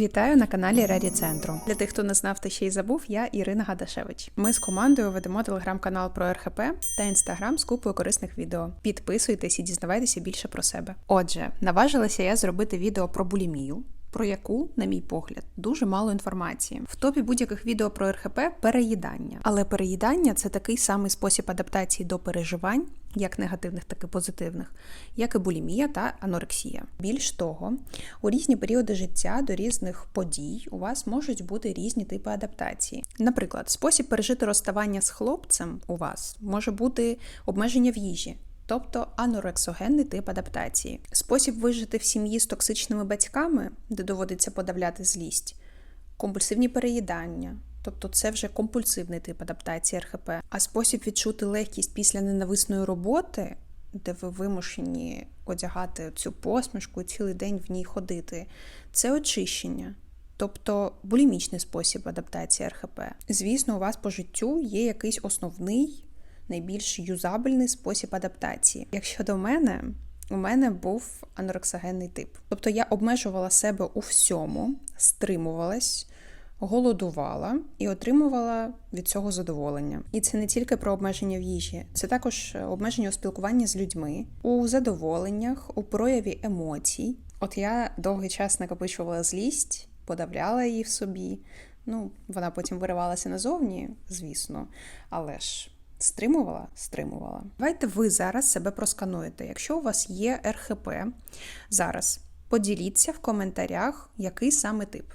Вітаю на каналі Реді Центру. Для тих, хто не знав та ще й забув, я Ірина Гадашевич. Ми з командою ведемо телеграм-канал про РХП та інстаграм з купою корисних відео. Підписуйтесь і дізнавайтеся більше про себе. Отже, наважилася я зробити відео про булімію. Про яку, на мій погляд, дуже мало інформації. В топі будь-яких відео про РХП переїдання. Але переїдання це такий самий спосіб адаптації до переживань, як негативних, так і позитивних, як і булімія та анорексія. Більш того, у різні періоди життя до різних подій у вас можуть бути різні типи адаптації. Наприклад, спосіб пережити розставання з хлопцем у вас може бути обмеження в їжі. Тобто анорексогенний тип адаптації, спосіб вижити в сім'ї з токсичними батьками, де доводиться подавляти злість, компульсивні переїдання, тобто це вже компульсивний тип адаптації РХП, а спосіб відчути легкість після ненависної роботи, де ви вимушені одягати цю посмішку і цілий день в ній ходити, це очищення. Тобто булімічний спосіб адаптації РХП. Звісно, у вас по життю є якийсь основний найбільш юзабельний спосіб адаптації. Якщо до мене, у мене був анорексогенний тип. Тобто я обмежувала себе у всьому, стримувалась, голодувала і отримувала від цього задоволення. І це не тільки про обмеження в їжі, це також обмеження у спілкуванні з людьми, у задоволеннях, у прояві емоцій. От я довгий час накопичувала злість, подавляла її в собі. Ну, вона потім виривалася назовні, звісно, але ж. Стримувала? Стримувала. Давайте ви зараз себе проскануєте. Якщо у вас є РХП, зараз поділіться в коментарях, який саме тип: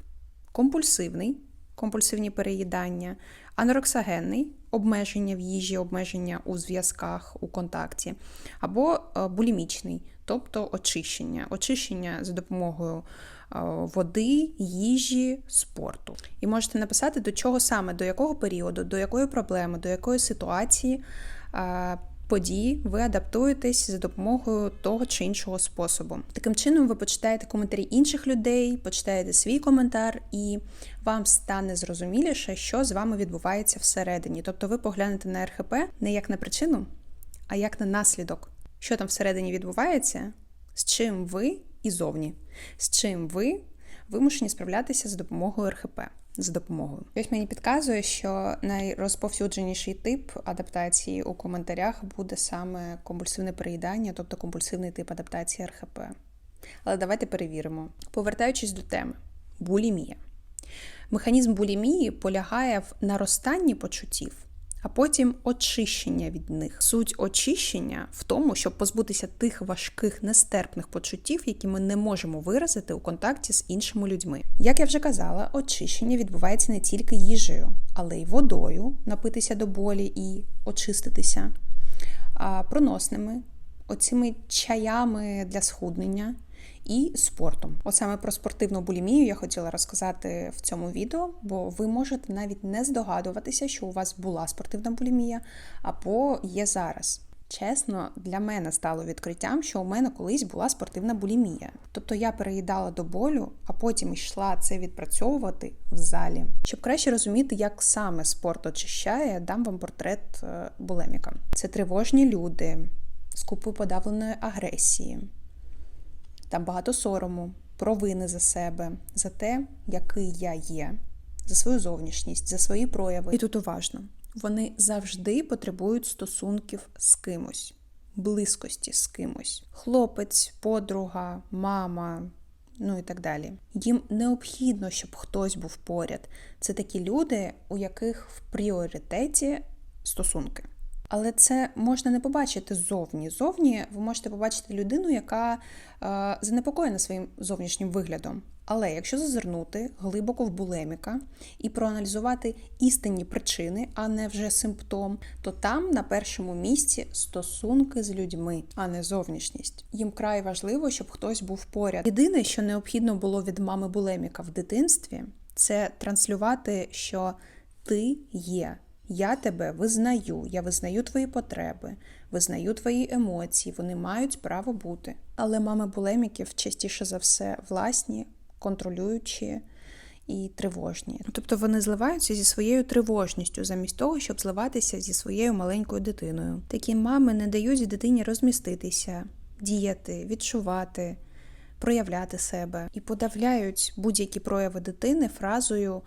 компульсивний, компульсивні переїдання, анорексогенний, обмеження в їжі, обмеження у зв'язках, у контакті, або булімічний, тобто очищення, очищення за допомогою води, їжі, спорту. І можете написати, до чого саме, до якого періоду, до якої проблеми, до якої ситуації події ви адаптуєтесь за допомогою того чи іншого способу. Таким чином, ви почитаєте коментарі інших людей, почитаєте свій коментар, і вам стане зрозуміліше, що з вами відбувається всередині. Тобто ви поглянете на РХП не як на причину, а як на наслідок, що там всередині відбувається, з чим ви і зовні, з чим ви вимушені справлятися за допомогою РХП. За допомогою. Ось мені підказує, що найрозповсюдженіший тип адаптації у коментарях буде саме компульсивне переїдання, тобто компульсивний тип адаптації РХП. Але давайте перевіримо. Повертаючись до теми, булімія. Механізм булімії полягає в наростанні почуттів а потім очищення від них. Суть очищення в тому, щоб позбутися тих важких нестерпних почуттів, які ми не можемо виразити у контакті з іншими людьми. Як я вже казала, очищення відбувається не тільки їжею, але й водою, напитися до болі і очиститися, а проносними, оцими чаями для схуднення і спортом. От саме про спортивну булімію я хотіла розказати в цьому відео, бо ви можете навіть не здогадуватися, що у вас була спортивна булімія, або є зараз. Чесно, для мене стало відкриттям, що у мене колись була спортивна булімія. Тобто я переїдала до болю, а потім йшла це відпрацьовувати в залі. Щоб краще розуміти, як саме спорт очищає, дам вам портрет е, булеміка. Це тривожні люди з купою подавленої агресії, там багато сорому, провини за себе, за те, який я є, за свою зовнішність, за свої прояви. І тут уважно, вони завжди потребують стосунків з кимось, близькості з кимось. Хлопець, подруга, мама. Ну і так далі. Їм необхідно, щоб хтось був поряд. Це такі люди, у яких в пріоритеті стосунки. Але це можна не побачити ззовні. Зовні ви можете побачити людину, яка е, занепокоєна своїм зовнішнім виглядом. Але якщо зазирнути глибоко в булеміка і проаналізувати істинні причини, а не вже симптом, то там на першому місці стосунки з людьми, а не зовнішність. Їм край важливо, щоб хтось був поряд. Єдине, що необхідно було від мами булеміка в дитинстві, це транслювати, що ти є. Я тебе визнаю, я визнаю твої потреби, визнаю твої емоції, вони мають право бути. Але мами булеміків частіше за все власні, контролюючі і тривожні. Тобто вони зливаються зі своєю тривожністю, замість того, щоб зливатися зі своєю маленькою дитиною. Такі мами не дають дитині розміститися, діяти, відчувати проявляти себе і подавляють будь-які прояви дитини фразою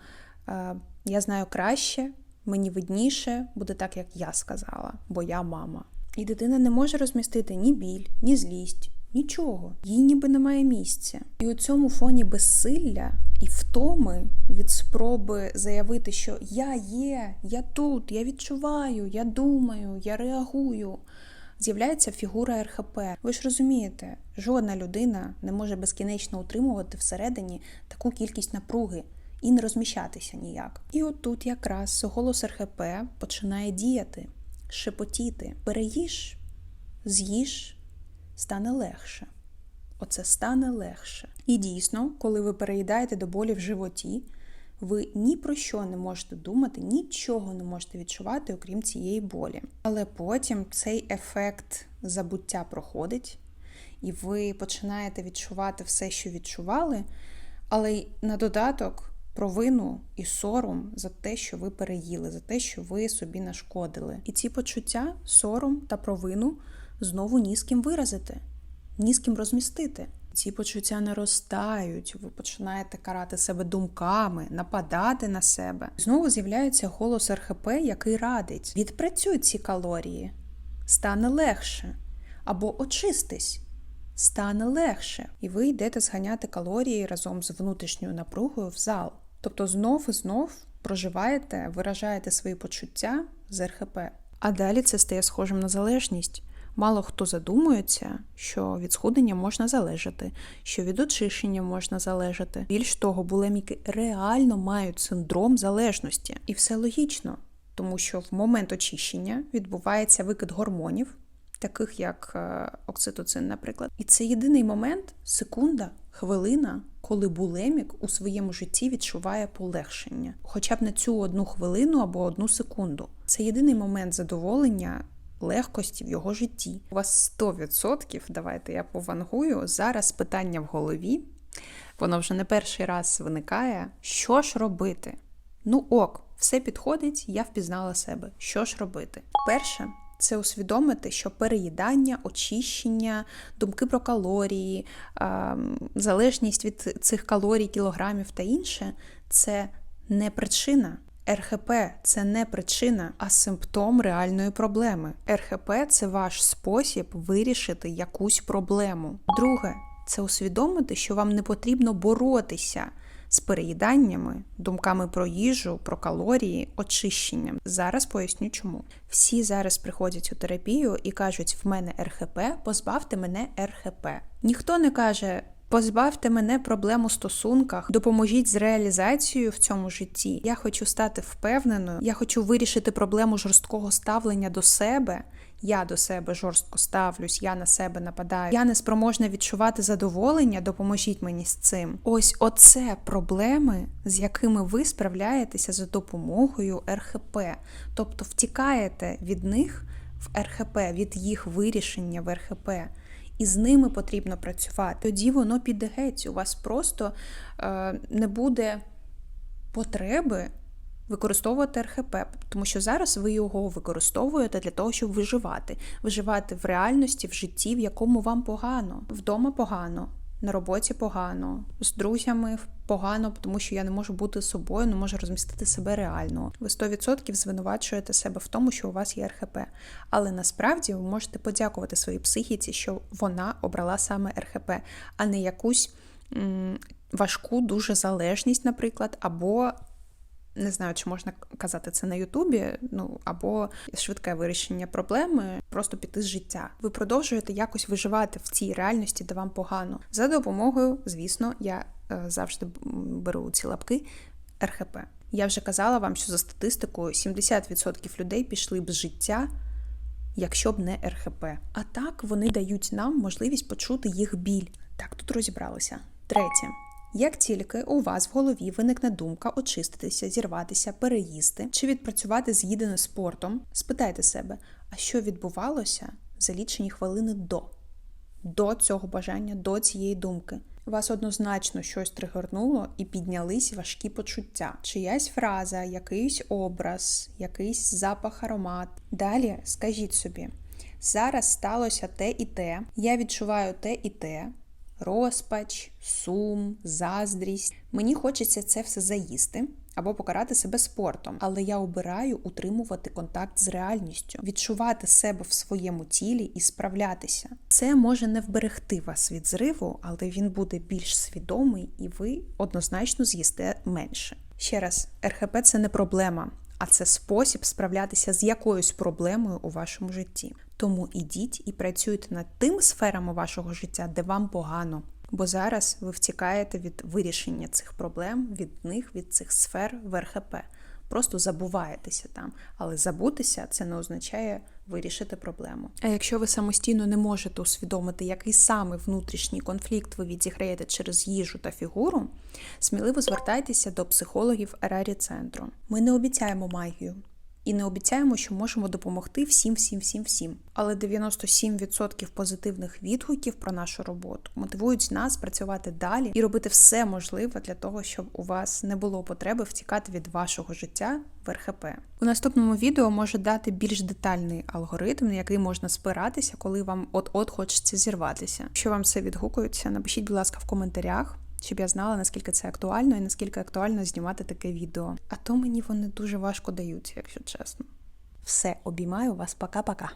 е, Я знаю краще, мені видніше, буде так, як я сказала, бо я мама. І дитина не може розмістити ні біль, ні злість, нічого. Їй ніби немає місця. І у цьому фоні безсилля і втоми від спроби заявити, що я є, я тут, я відчуваю, я думаю, я реагую. З'являється фігура РХП. Ви ж розумієте, жодна людина не може безкінечно утримувати всередині таку кількість напруги і не розміщатися ніяк. І от тут якраз голос РХП починає діяти, шепотіти. Переїж, з'їж, стане легше. Оце стане легше. І дійсно, коли ви переїдаєте до болі в животі, ви ні про що не можете думати, нічого не можете відчувати, окрім цієї болі. Але потім цей ефект забуття проходить, і ви починаєте відчувати все, що відчували, але на додаток провину і сором за те, що ви переїли, за те, що ви собі нашкодили. І ці почуття, сором та провину знову ні з ким виразити, ні з ким розмістити. Ці почуття наростають, ви починаєте карати себе думками, нападати на себе. Знову з'являється голос РХП, який радить: відпрацюй ці калорії, стане легше. Або очистись, стане легше. І ви йдете зганяти калорії разом з внутрішньою напругою в зал. Тобто знов і знов проживаєте, виражаєте свої почуття з РХП. А далі це стає схожим на залежність. Мало хто задумується, що від схудення можна залежати, що від очищення можна залежати. Більш того, булеміки реально мають синдром залежності, і все логічно, тому що в момент очищення відбувається викид гормонів, таких як е, окситоцин, наприклад. І це єдиний момент, секунда, хвилина, коли булемік у своєму житті відчуває полегшення, хоча б на цю одну хвилину або одну секунду. Це єдиний момент задоволення легкості в його житті. У вас 100%, давайте я повангую, зараз питання в голові, воно вже не перший раз виникає. Що ж робити? Ну ок, все підходить, я впізнала себе. Що ж робити? Перше. Це усвідомити, що переїдання, очищення, думки про калорії, залежність від цих калорій, кілограмів та інше це не причина. РХП це не причина, а симптом реальної проблеми. РХП це ваш спосіб вирішити якусь проблему. Друге, це усвідомити, що вам не потрібно боротися з переїданнями, думками про їжу, про калорії, очищенням. Зараз поясню, чому. Всі зараз приходять у терапію і кажуть: в мене РХП, позбавте мене РХП. Ніхто не каже. Позбавте мене проблем у стосунках, допоможіть з реалізацією в цьому житті. Я хочу стати впевненою, я хочу вирішити проблему жорсткого ставлення до себе. Я до себе жорстко ставлюсь, я на себе нападаю. Я не спроможна відчувати задоволення, допоможіть мені з цим. Ось оце проблеми, з якими ви справляєтеся за допомогою РХП, тобто втікаєте від них в РХП, від їх вирішення в РХП і з ними потрібно працювати. Тоді воно піде геть. У вас просто е, не буде потреби використовувати РХП, тому що зараз ви його використовуєте для того, щоб виживати, виживати в реальності, в житті, в якому вам погано, вдома погано на роботі погано, з друзями погано, тому що я не можу бути собою, не можу розмістити себе реально. Ви 100% звинувачуєте себе в тому, що у вас є РХП. Але насправді ви можете подякувати своїй психіці, що вона обрала саме РХП, а не якусь. Важку дуже залежність, наприклад, або не знаю, чи можна казати це на Ютубі, ну або швидке вирішення проблеми, просто піти з життя. Ви продовжуєте якось виживати в цій реальності, де вам погано. За допомогою, звісно, я е, завжди беру ці лапки РХП. Я вже казала вам, що за статистикою 70% людей пішли б з життя. Якщо б не РХП. А так вони дають нам можливість почути їх біль. Так, тут розібралися. Третє. Як тільки у вас в голові виникне думка очиститися, зірватися, переїсти чи відпрацювати з'їдене спортом, спитайте себе, а що відбувалося за лічені хвилини до До цього бажання, до цієї думки. Вас однозначно щось тригорнуло і піднялись важкі почуття, чиясь фраза, якийсь образ, якийсь запах, аромат. Далі скажіть собі: зараз сталося те і те, я відчуваю те і те розпач, сум, заздрість. Мені хочеться це все заїсти або покарати себе спортом, але я обираю утримувати контакт з реальністю, відчувати себе в своєму тілі і справлятися. Це може не вберегти вас від зриву, але він буде більш свідомий, і ви однозначно з'їсте менше. Ще раз, РХП це не проблема, а це спосіб справлятися з якоюсь проблемою у вашому житті. Тому ідіть і працюйте над тими сферами вашого життя, де вам погано. Бо зараз ви втікаєте від вирішення цих проблем, від них, від цих сфер в РХП. Просто забуваєтеся там. Але забутися це не означає вирішити проблему. А якщо ви самостійно не можете усвідомити, який саме внутрішній конфлікт ви відіграєте через їжу та фігуру, сміливо звертайтеся до психологів Ерарі центру. Ми не обіцяємо магію. І не обіцяємо, що можемо допомогти всім, всім, всім, всім. Але 97% позитивних відгуків про нашу роботу мотивують нас працювати далі і робити все можливе для того, щоб у вас не було потреби втікати від вашого життя в РХП. У наступному відео може дати більш детальний алгоритм, на який можна спиратися, коли вам от-от хочеться зірватися. Якщо вам це відгукується, напишіть, будь ласка, в коментарях щоб я знала, наскільки це актуально і наскільки актуально знімати таке відео. А то мені вони дуже важко даються, якщо чесно. Все, обіймаю вас, пока-пока.